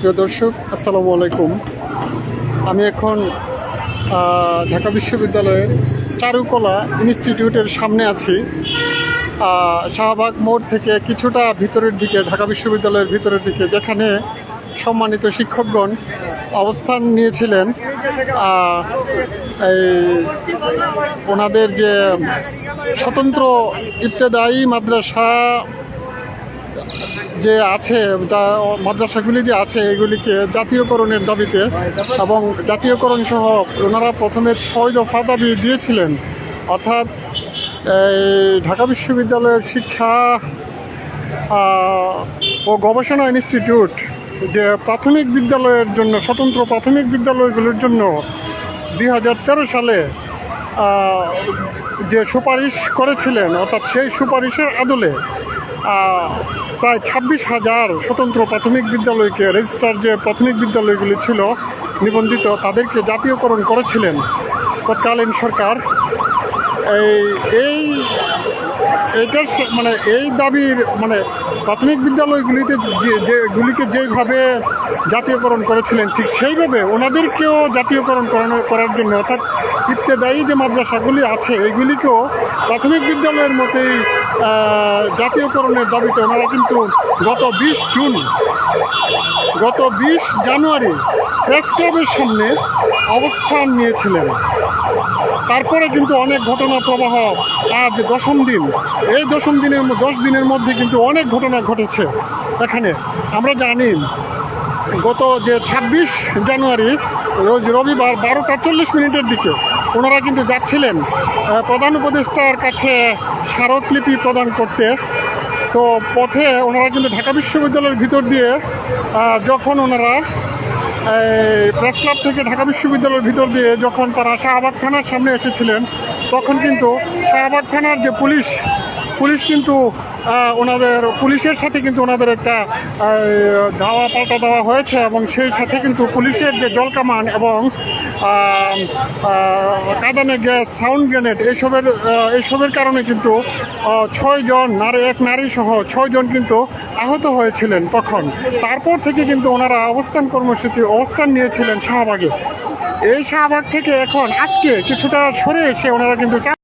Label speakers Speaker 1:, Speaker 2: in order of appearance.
Speaker 1: প্রিয় দর্শক, আসসালামু আলাইকুম। আমি এখন ঢাকা বিশ্ববিদ্যালয়ের চারুকলা ইনস্টিটিউটের সামনে আছি। শাহবাগ মোড় থেকে কিছুটা ভিতরের দিকে, ঢাকা বিশ্ববিদ্যালয়ের ভিতরের দিকে, যেখানে সম্মানিত শিক্ষকগণ অবস্থান নিয়েছিলেন। এই ওনাদের যে স্বতন্ত্র ইবতেদায়ী মাদ্রাসা যে আছে, যা মাদ্রাসাগুলি যে আছে, এগুলিকে জাতীয়করণের দাবিতে এবং জাতীয়করণ সহ ওনারা প্রথমে ছয় দফা দাবি দিয়েছিলেন। অর্থাৎ এই ঢাকা বিশ্ববিদ্যালয়ের শিক্ষা ও গবেষণা ইনস্টিটিউট যে প্রাথমিক বিদ্যালয়ের জন্য, স্বতন্ত্র প্রাথমিক বিদ্যালয়গুলির জন্য দুই হাজার তেরো সালে যে সুপারিশ করেছিলেন, অর্থাৎ সেই সুপারিশের আদলে প্রায় ছাব্বিশ হাজার স্বতন্ত্র প্রাথমিক বিদ্যালয়কে রেজিস্টার যে প্রাথমিক বিদ্যালয়গুলি ছিল নিবন্ধিত, তাদেরকে জাতীয়করণ করেছিলেন তৎকালীন সরকার। এই এই এটার মানে এই দাবির মানে প্রাথমিক বিদ্যালয়গুলিতে যেগুলিকে যেইভাবে জাতীয়করণ করেছিলেন, ঠিক সেইভাবে ওনাদেরকেও জাতীয়করণ করানো- করার জন্য, অর্থাৎ ইত্তেদায়ী যে মাদ্রাসাগুলি আছে, এইগুলিকেও প্রাথমিক বিদ্যালয়ের মতোই জাতীয়করণের দাবিতে ওনারা কিন্তু গত বিশ জুন গত বিশ জানুয়ারি প্রেস ক্লাবের সামনে অবস্থান নিয়েছিলেন। তারপরে কিন্তু অনেক ঘটনা প্রবাহ আজ দশম দিন। এই দশম দিনের দশ দিনের মধ্যে কিন্তু অনেক ঘটনা ঘটেছে এখানে। আমরা জানি গত যে ছাব্বিশ জানুয়ারি, রোজ রবিবার বারোটা চল্লিশ মিনিটের দিকে ওনারা কিন্তু যাচ্ছিলেন। প্রধান উপদেষ্টার কাছে স্মারকলিপি প্রদান করতে তো পথে ওনারা কিন্তু ঢাকা বিশ্ববিদ্যালয়ের ভিতর দিয়ে যখন ওনারা প্রেস ক্লাব থেকে ঢাকা বিশ্ববিদ্যালয়ের ভিতর দিয়ে যখন তারা শাহবাগ থানার সামনে এসেছিলেন, তখন কিন্তু শাহবাগ থানার যে পুলিশ পুলিশ কিন্তু ওনাদের পুলিশের সাথে কিন্তু ওনাদের একটা ধাওয়া পাল্টা দেওয়া হয়েছে এবং সেই সাথে কিন্তু পুলিশের যে জলকামান এবং আহ, গ্যাস সাউন্ড গ্রেনেড এইসবের এইসবের কারণে কিন্তু ছয়জন নারী এক নারী সহ ছয়জন কিন্তু আহত হয়েছিলেন তখন। তারপর থেকে কিন্তু ওনারা অবস্থান কর্মসূচি অবস্থান নিয়েছিলেন শাহবাগে। এই শাহবাগ থেকে এখন আজকে কিছুটা সরে এসে ওনারা কিন্তু